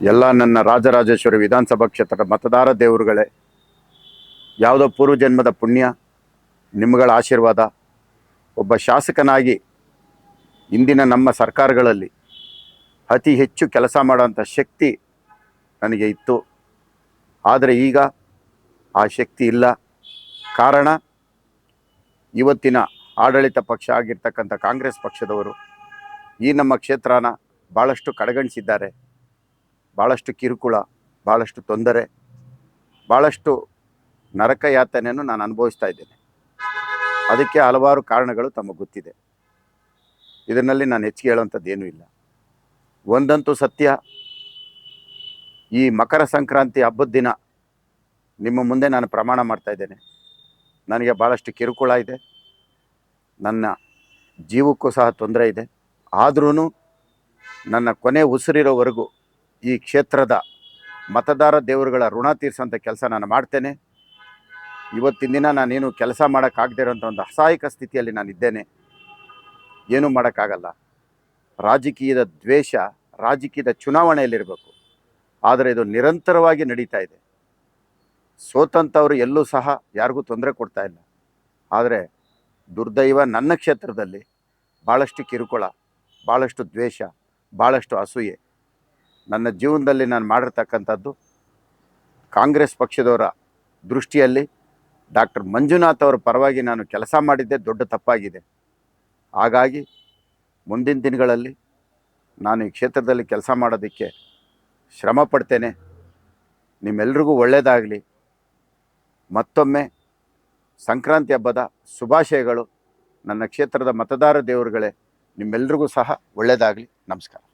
ಎಲ್ಲ ನನ್ನ ರಾಜರಾಜೇಶ್ವರಿ ವಿಧಾನಸಭಾ ಕ್ಷೇತ್ರದ ಮತದಾರ ದೇವರುಗಳೇ, ಯಾವುದೋ ಪೂರ್ವಜನ್ಮದ ಪುಣ್ಯ, ನಿಮ್ಮಗಳ ಆಶೀರ್ವಾದ, ಒಬ್ಬ ಶಾಸಕನಾಗಿ ಇಂದಿನ ನಮ್ಮ ಸರ್ಕಾರಗಳಲ್ಲಿ ಅತಿ ಹೆಚ್ಚು ಕೆಲಸ ಮಾಡುವಂಥ ಶಕ್ತಿ ನನಗೆ ಇತ್ತು. ಆದರೆ ಈಗ ಆ ಶಕ್ತಿ ಇಲ್ಲ. ಕಾರಣ, ಇವತ್ತಿನ ಆಡಳಿತ ಪಕ್ಷ ಆಗಿರ್ತಕ್ಕಂಥ ಕಾಂಗ್ರೆಸ್ ಪಕ್ಷದವರು ಈ ನಮ್ಮ ಕ್ಷೇತ್ರನ ಭಾಳಷ್ಟು ಕಡೆಗಣಿಸಿದ್ದಾರೆ. ಭಾಳಷ್ಟು ಕಿರುಕುಳ ಭಾಳಷ್ಟು ತೊಂದರೆ ಭಾಳಷ್ಟು ನರಕ ಯಾತನೆಯನ್ನು ನಾನು ಅನುಭವಿಸ್ತಾ ಇದ್ದೇನೆ. ಅದಕ್ಕೆ ಹಲವಾರು ಕಾರಣಗಳು ತಮಗೆ ಗೊತ್ತಿದೆ. ಇದರಲ್ಲಿ ನಾನು ಹೆಚ್ಚಿಗೆ ಹೇಳುವಂಥದ್ದು ಏನೂ ಇಲ್ಲ. ಒಂದಂತೂ ಸತ್ಯ. ಈ ಮಕರ ಸಂಕ್ರಾಂತಿ ಹಬ್ಬದ ದಿನ ನಿಮ್ಮ ಮುಂದೆ ನಾನು ಪ್ರಮಾಣ ಮಾಡ್ತಾ ಇದ್ದೇನೆ. ನನಗೆ ಭಾಳಷ್ಟು ಕಿರುಕುಳ ಇದೆ. ನನ್ನ ಜೀವಕ್ಕೂ ಸಹ ತೊಂದರೆ ಇದೆ. ಆದ್ರೂ ನನ್ನ ಕೊನೆ ಉಸಿರಿರೋವರೆಗೂ ಈ ಕ್ಷೇತ್ರದ ಮತದಾರ ದೇವರುಗಳ ಋಣ ತೀರಿಸೋಂಥ ಕೆಲಸ ನಾನು ಮಾಡ್ತೇನೆ. ಇವತ್ತಿನ ದಿನ ನಾನೇನು ಕೆಲಸ ಮಾಡೋಕ್ಕಾಗದೇ ಇರೋಂಥ ಒಂದು ಅಸಹಾಯಕ ಸ್ಥಿತಿಯಲ್ಲಿ ನಾನಿದ್ದೇನೆ ಏನೂ ಮಾಡೋಕ್ಕಾಗಲ್ಲ. ರಾಜಕೀಯದ ದ್ವೇಷ, ರಾಜಕೀಯದ ಚುನಾವಣೆಯಲ್ಲಿರಬೇಕು. ಆದರೆ ಇದು ನಿರಂತರವಾಗಿ ನಡೀತಾ ಇದೆ. ಸೋತಂಥವ್ರು ಎಲ್ಲೂ ಸಹ ಯಾರಿಗೂ ತೊಂದರೆ ಕೊಡ್ತಾ ಇಲ್ಲ. ಆದರೆ ದುರ್ದೈವ ನನ್ನ ಕ್ಷೇತ್ರದಲ್ಲಿ ಭಾಳಷ್ಟು ಕಿರುಕುಳ ಭಾಳಷ್ಟು ದ್ವೇಷ ಭಾಳಷ್ಟು ಅಸೂಯೆ ನನ್ನ ಜೀವನದಲ್ಲಿ ನಾನು ಮಾಡಿರ್ತಕ್ಕಂಥದ್ದು ಕಾಂಗ್ರೆಸ್ ಪಕ್ಷದವರ ದೃಷ್ಟಿಯಲ್ಲಿ ಡಾಕ್ಟರ್ ಮಂಜುನಾಥ್ ಅವರ ಪರವಾಗಿ ನಾನು ಕೆಲಸ ಮಾಡಿದ್ದೆ, ದೊಡ್ಡ ತಪ್ಪಾಗಿದೆ. ಹಾಗಾಗಿ ಮುಂದಿನ ದಿನಗಳಲ್ಲಿ ನಾನು ಈ ಕ್ಷೇತ್ರದಲ್ಲಿ ಕೆಲಸ ಮಾಡೋದಕ್ಕೆ ಶ್ರಮ ಪಡ್ತೇನೆ. ನಿಮ್ಮೆಲ್ರಿಗೂ ಒಳ್ಳೆಯದಾಗಲಿ ಮತ್ತೊಮ್ಮೆ ಸಂಕ್ರಾಂತಿ ಹಬ್ಬದ ಶುಭಾಶಯಗಳು. ನನ್ನ ಕ್ಷೇತ್ರದ ಮತದಾರ ದೇವರುಗಳೇ, ನಿಮ್ಮೆಲ್ರಿಗೂ ಸಹ ಒಳ್ಳೆಯದಾಗಲಿ ನಮಸ್ಕಾರ.